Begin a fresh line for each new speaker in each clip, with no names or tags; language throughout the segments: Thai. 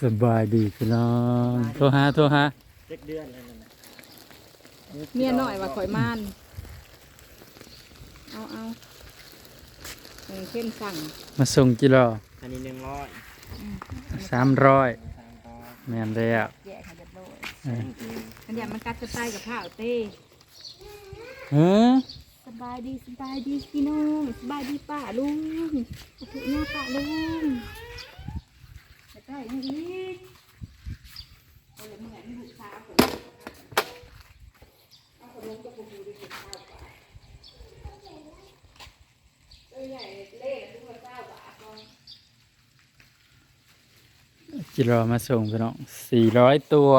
สบายดีพี่น้องโทรหาโทรหา
เจ็ดเดือนแล้วนั่นน่ะ
เมียหน่อยว่าข่อยม่าน เอาเอาเออเข้มสั่ง
มาส่งจิรอ
อันนี้หนึ่งร้อย
สามร้อย
สามร้อย
แม่นแล้ว
แยกให้เรียบร้อย
เออ
จริง
อันเดียวมันกัดจะตายกับข้าวเต้
เฮ้อ
ส บายดีสบายดีพี่น้องสบายดีป้าลุงโอเคหน้าป้าลุงจะได้ยังอีกเอาเลยมึงไงไม่ถูกสาวผมเอาคนลงก็คงดูดีสุดข้าวปตัวใหญ่เล่ทุกคนเจ้าบาทก่อน
จิรอมาส่งพี่น้องสี่ร้อยตัว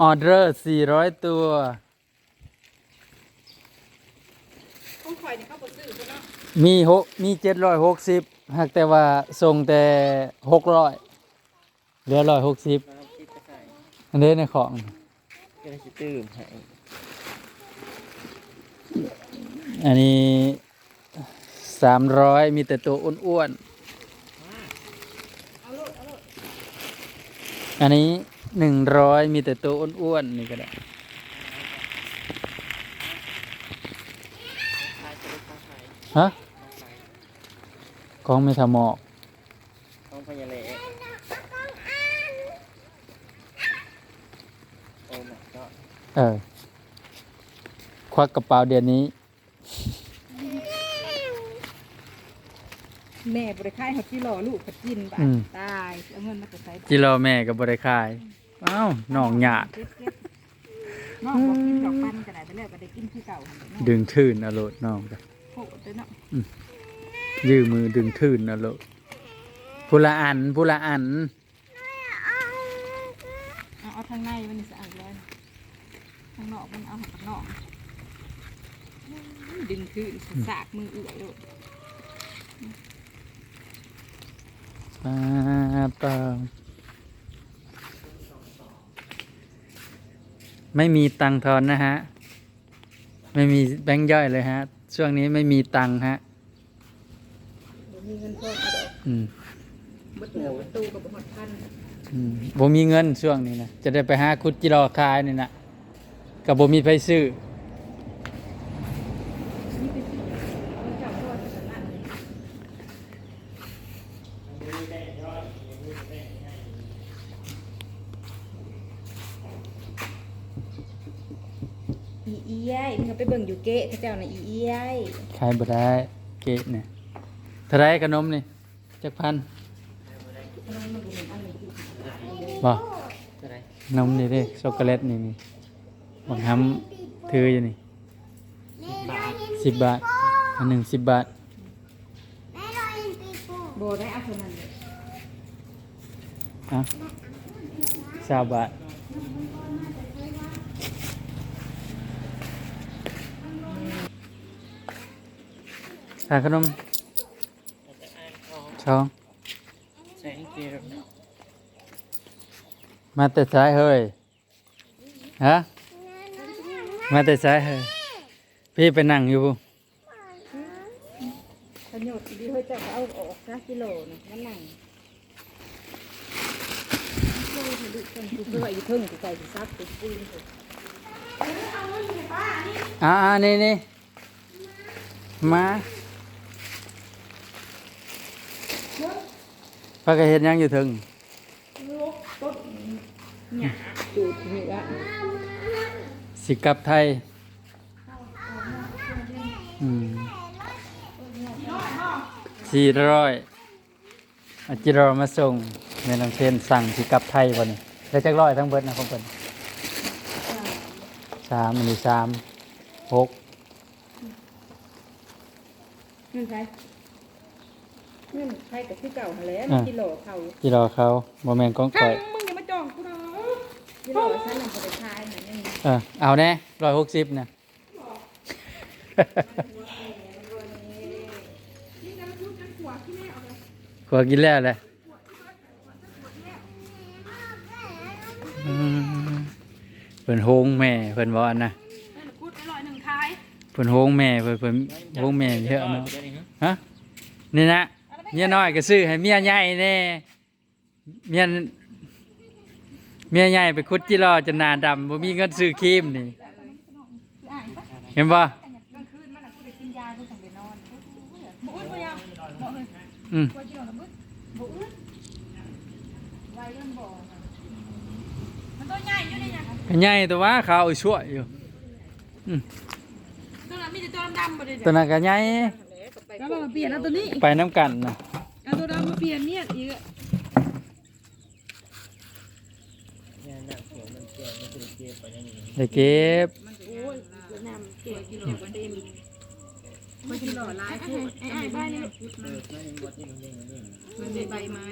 ออเดอร์สี่ร้อยตัว
ต้องคอยเนี่ยเข้าไปซื้อเขาเนาะ
มีหกมีเจ็ดร้อยหกสิบหากแต่ว่าส่งแต่หกร้อยเหลือร้อยหกสิบอันนี้ในของ
ก็ได้ตื้มให้
อันนี้สามร้อยมีแต่ตัวอ้วนๆอันนี้หนึ่งร้อยมีแต่ตัวอ้วนๆนี่ก็ได้
ขายจะได้ข้าวไข่
ฮะ
ข้าวไข่
กล้องไม่ทำหมอก
ต้องพยาเละโอ้ my god
เออ ควักกระเป๋าเดือนนี้
แม่บริค่ายเขาที่รอลูกเขากินบา
อืม
ตายเอาเงินมาแต่ใส่
จิรอแม่กับบริคายอ้าวน้องหยาด
เก็บๆน้องบอกกินดอกปันกันไหนไปแล้วก็ได้กินคือเก่าหั่นแหละเนาะ
ดึงทื่นอรรถน้องจ้ะ
โหดเลยเนาะ
ยื้อมือดึงทื่นอรรถพุละอันพุละอัน
เอาเอาทางในมันนี่สะอาดเลยทางนอกมันเอาข้างนอกดึงขึ้นสากมือเอื่อยลูก
ปาเปล่าไม่มีตังค์ทอนนะฮะ ไม่มีแบงค์ย่อยเลยฮะ ช่วงนี้ไม่มีตังค์ฮะ
บ่มีเงินทอนเอาดอก
อืม
เบดเหนือประตูกับหอดพัน
อืมบ่มีเงินช่วงนี้นะจะได้ไปหาคุดจิรอคายนี่นะกับบ่มีไผซื้อ
นี่เป็นสิ่งที่เจ้าพ่อจะนั่นเลยอี เอี้ยยนี่เขาไปเบิ่งอยู่เกะเขาเจ้าน่ะอีเอี้ยย
ขายบ่ได้เกะเนี่ยเท่าไรขนมนี่จักพันบ่
จะได้
นมนี่เด้ช็อกโกแลตนี่นี่บังคับถืออยู่นี่
บาท
สิบบาทอันหนึ่งสิบบาท
โบได้เอาคนนั้นเลย
อะสาบาทายขนม
เราจะอ่านของ
ช่อง
ใช้เกลือ
มาแต่ซ้ายเฮ้ยฮะมาแต่ซ้ายเฮ้ยพี่ไปนั่งอยู่บุ
ประโยชน์ดีเฮ้ยเจ้าก็เอาออกนะกิโลนะมันนั่งโลเถอะลูกคนกูเพื่ออยู่เทึ่งกูใส่กูซับกูปูนกู
อ่าๆนี่นี่มา พระก็เห็นยังอยู่ถึง
เนี่ยจูดเหนือ
สิกลับไทย อืมสี่ร้อยอาจิรอมาส่งแม่น้ำเชนสั่งสิกลับไทยวันนี้ได้จักร้อยทั้งเบิดนะของเพิ่นสามอันนี้สามหก
เงินใคร เงินใครกับที่เก่าหั่นแหล้วกิโลเขา
จิรอเขาบ่แม่นของ
ทั้
ข่องย
มึงอย่ามาจองกูนะกิโลฉันนั่งไปทายเหมือนนี่
เออเอาแน่ร้อยหกสิบนะกลัวกินแล้วเลยอืมเพิ่นโฮงแม่เพิ่นบอกอันนะ
กูดอร่อยหนึ่งทาย
เพิ่นโฮงแม่เพิ่นเพิ่นโฮงแม่เยอะเนาะ
ดี๋ยวนี้ฮะ
ฮะนี่นะ เมียน้อยก็ซื้อให้เมียใหญ่แน่เมียเมียใหญ่ไปคุดจิรอจนหน้าดำบ่มีเงินซื้อครีมนี่ เห็นบ่
กลางคืนมันน่ะกูได้กินยากูสั่งไปนอนบ่อึดบ่ยังบ่อึด
อืม
กลัวกินออกแล้วบึดบ่อึดไว้เรื่องบ่มันตัวใหญ่อยู่นี่เนี่ย
ก็ใหญ่แต่ว่าขาวชั่วอยู่
ตัวนั้นมีแต่ตัวดำๆบ่ได้
ตัวนั้นก็ใหญ่
แล้วมาเปลี่ยนเอาตัวนี้
ไปน้ำกันนะ
เอาตัวดำมาเปลี่ยนเนี่ยอีกอะ
เนี่ยหนักเขียวมันเกี่ยวมันคือเกี่ยวไปอย่างนี้
ได้เก็บ
โอ้ยน้ำเก๋กินหลอดเต็มมันกินหลอดลายพูดไอ้ไอ้บ้านนี่
เออไม่หมดนี่มันเด้งมันเด้ง
มันเป็นใบไม้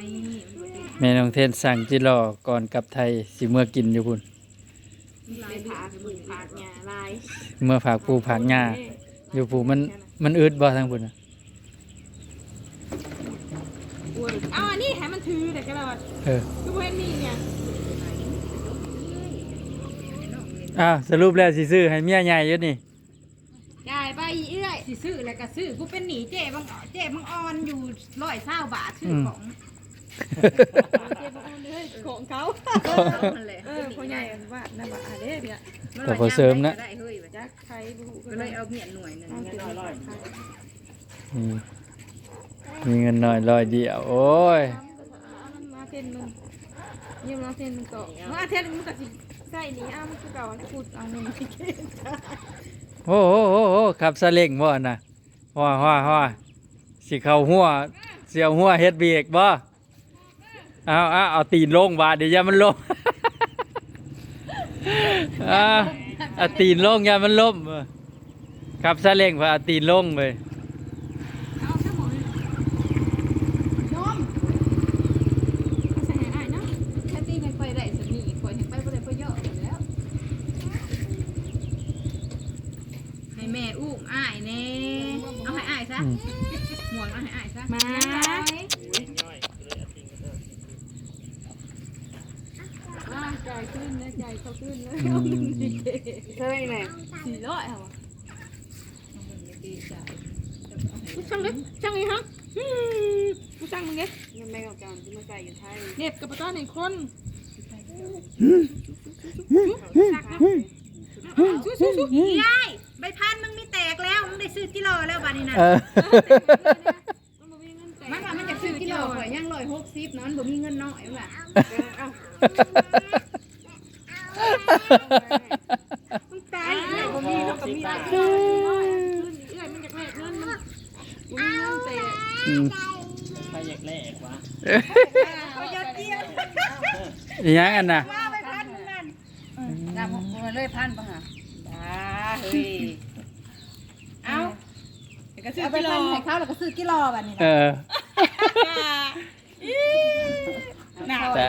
แม่น้องเทนสั่งจิรอก่อนกลับไทยสิเมื่อกินอยู่พุ่น
ลายผากมือผากหญ้าลาย
เมื่อฝากปูผากหญ้าอยู่ปูมันมันอึดบ่ทางพุ่นน่ะ
อ้วนอ้าวอันนี่ให้มันถือแต่ก็แล้วอะ
เออ
คือเว้นนี่เนี่ย
อ้าวสรุปแล้วสิซื้อให้เมียใหญ่อยู่นี่
จ่ายไปอีเอื้อยสิซื้อแล้วก็ซื้อกูเป็นหนีเจ๊บังเจ๊บังออนอยู่ร้อยเศร้าบาทซื้อของเจ๊บังออนเลยของเขาเออพ่อใหญ่ว่าน่าบาทเด้เนี่ย
ก็พอเสริมนะ
ได้เฮ้ยว่าจักใครบุ
ก็เลยเอาเมียนหน่วยหนึ่ง
เงินน้อยร้อย
อืมมีเงินน้อยร้อยเดียวโอ้ย
มา เทนมึงยืมมาเทนมึงต่อมาเทนมึงก็สิใส่นี่อ้ามันคือเก่าพูดเอาเงินที่เก่ง
โอ้โหโอ้โหขับซาเล้งบ่น่ะฮ้อฮ้อฮ้อสิเข้าหัวเสียวหัวเฮ็ดเบรกบ่เอาเอาเอาตีนลงบาดเดี๋ยวอย่ามันลงอ่าเอาตีนลงอย่ามันล้มเออขับซาเล้งพอเอาตีนลงเลย
เอาซะหมดนมใส่ให้อ้ายเนาะแค่ตีให้ค่อยได้สักนี่ค่อยให้ไปบ่ได้ค่อยเยอะแล้ว
ให้ แม่อุ้มอ้ายแน่เอาให้อ้ายซะ
อืม
หมวนเอาให้อ้ายซะ
มา
อุ้ยย่อยเลยเอาทิ้งกันเถอะ
อ่าจ่ายขึ้นนะจ่ายเขาขึ้นนะ
อืม
เท่าไหร่แม่สี่ร้อยเหรอกูสั่งเลยสั่งอีกฮะอืมกูสั่งมึงไง
ยังแม่กับการที่มาใส่อยู่ไทย
เน็บกับปะต้อนหนึ่งคนสู้สู้สู้
ยาย ใบพันมึงมีแตกแล้วมึงได้ซื้อกิโลแล้วบัดนี้นะ
เออ
มันว่ามันจะซื้อกิโลข่อยยังร้อยหกสิบเนาะมันบ่มีเงินน้อยว่ะ
มึงตายเลยบ่มีเขากับมีได้เอื้อยมันอยากแลกเงินมันบ่มีเงินแต่
อืม
ใครอยากแลกวะ
เขายอดเยี่ยม
อีหยังอันน่ะ
มาไปพันมึงนั่น
ดำมาเลยพันป่ะฮะบ้าเฮ้ยเอา
ก็ซื้อ
เอาไป
กิโล
พันให้เขาแล้วก็ซื้อกิโลบัดนี้
เอ
นะ
อ
หนา
แต่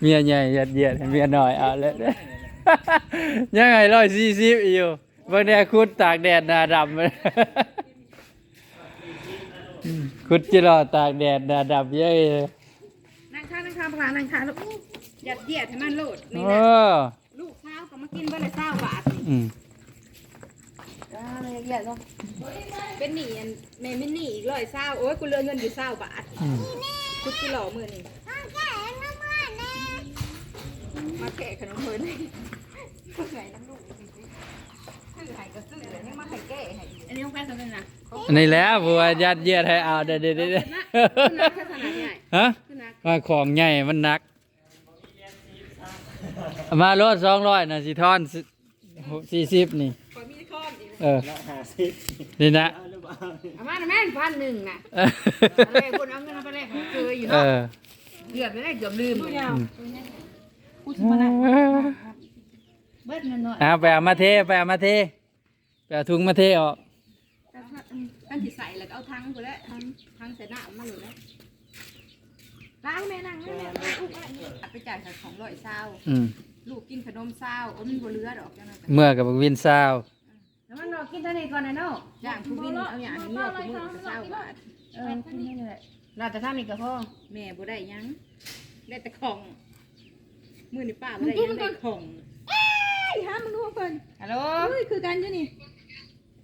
เมียใหญ่ยัดเยียดให้เมียน้อยเอาเลยเด้อยังไงร้อยสี่สิบอยู่บางแดดคุดตากแดดหน้าดำเลยอืมคุดจิรอตากแดดหน้าดำเยอะเลย
นั่งข้างนั่งข้างพลานั่งข้างลูกยัดเยียดให้มันโลดนี่
โอ้
นะลูกข้าวก็มากินเบอร์ละเศร้าบาทนี่
อืม
อะไรเยียดก็เป็นหนี้อันแม่ไม่หนี้อีกร้อยเศร้าโอ้ยกูเหลือเงินอยู่เศร้าบาท
อืม
คุดกิโลมือนี่มาแกะขนมเพิ่นซื้อไห้น้ำลูกซื้อไห้ก็ซื้อแล้วยังมาให้แกะให้อีกอันนี้ของแฟนสำเร็จนะ
อันนี้แหล้วผัวยัดเยียดให้เอาเด้อเด้อเด้อเด้อ
ขึ้นนักขนาดใหญ่
ฮะ
ขึ้นนัก
ว่าของใหญ่มันหนักเอามารถสองร้อยนะสิทอนสี่สิบนี่
ขอมีข้อมอีก
เออ
ละห้าสิบ
นี่นะ
เอาหรือเปล่า
เอามาแม่นพันหนึ่งน่ะ
เออ
อะไรบนเอาเงินเอาไปแลกของเกยอยู่
เอ
เนาะ
อ
เกือบไปได้เกือบลืม
ผู้ยาวกูจะมานั่ง
เบิดเงินหน่อย
เอาไปเอามาเทไปเอามาเทไปเอาถุงมาเทออก
กันสิใส่แล้วก็เอาทั้งกูแล้วทั้งทั้งใส่หน้ามาเลยแล้ว
ล้างแม่นั่งแม่แม่อุ้มอะไร
เอาไปจ่ายกับของร้อยเศร้า
อืม
ลูกกินขนมเศร้าโอ้ยมันบ่เหลือดอกจังนั้น
เมื่อกับบักวินซาว
แล้วมันร อกินเท่านี้ก่อนนะเนาะย่างผู้วินเอาอย่างนี้เอาผู้มือเศร้าบาทเออกินนี่แหละเราจะทำอีกกับพ่อแม่บ่ได้ยังได้แต่ของมือนี่ป้าบ่ได้ยังได้ของ
ไอ้ห้ามึงดูเพิ่น
ฮัลโหล
เฮ้ยคือกันจ้ะนี่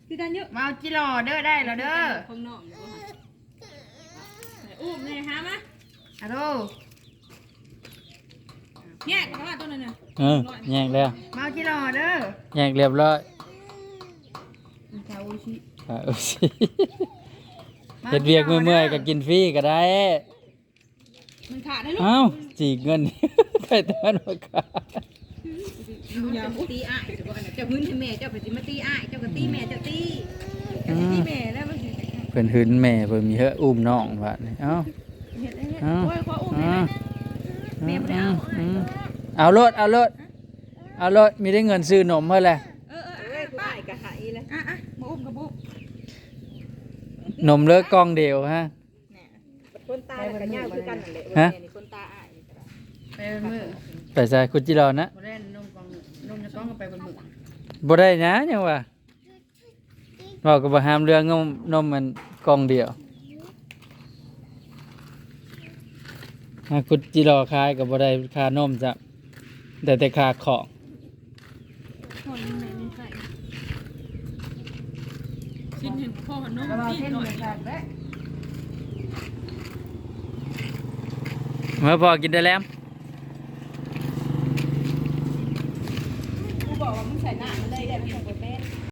คือกันเยอะ
มาจิรอเด้อได้แล้วเด้อ
ของน้องใส่อุ้มเลยหามา
ฮัลโหล
แยกกันว่าตัวนั้นน่ะ
เออแยกแล้ว
มาเอาจิรอเด้อ
แยกเรียบร้อย
ชาวโอชิ
อะโอ้สิเฮ็ดเวียกเมื่อยๆก็กินฟรีก็ได้
มันขาดได้ลูก
เอ้าจีกเงินไปตอนว่าขาด
เจ้าตีอ้ายเจ้าบ่อันนั้นเจ้าพื้นให้แม่เจ้าไปสิมาตีอ้ายเจ้าก็ตีแม่เจ้าตี
อืม
ที่แม่แล้วมันสิ
เพิ่นหึนแม่เพิ่นมีเฮอะอุ้มน้องว่านี่เอ้า
เฮ็ดได้เฮ็ด
เอ้า
โอ้ยขออุ้ม
อ่า
ได้ไหมแม่บ่ได้เอา
อืมเอารถเอารถเอารถมีได้เงินซื้อนมเมื่อไหร่
เออเออเออป้ายกะหายเลยอะอะมาอุ้มกับบุ้ม
นมเลิกกล่องเดียวฮะ
คนตาแล้วก็ยาวคือกันนั่นแหละ
ฮะ
แม่นี่คนตาอ้ายนี่ก็ได้
ไปเป็นมือ
ไปใส่คุจิรอนะ
บ่ได้นมกองนมจะกองก็ไปเป็นมือ
บ่ได้นะยังว่าบอกก็บ่ห้ามเรื่องนมนมมันกล่องเดียวหาคุจิรอขายก็บ่ได้ค่านมจ้ะแต่แต่ค่าของ
พ่อนี่แม่นี่ใส่ชิ้นเห็นพ่อหันนม
ก็มา
นี่
เส้น
หน่อ
เดี
ย
ยวกันแล้ว
เมื่อพอกินได้แล้ว
กูบอกว่ามึงใส่หน้ามันได้ได้เพียงคน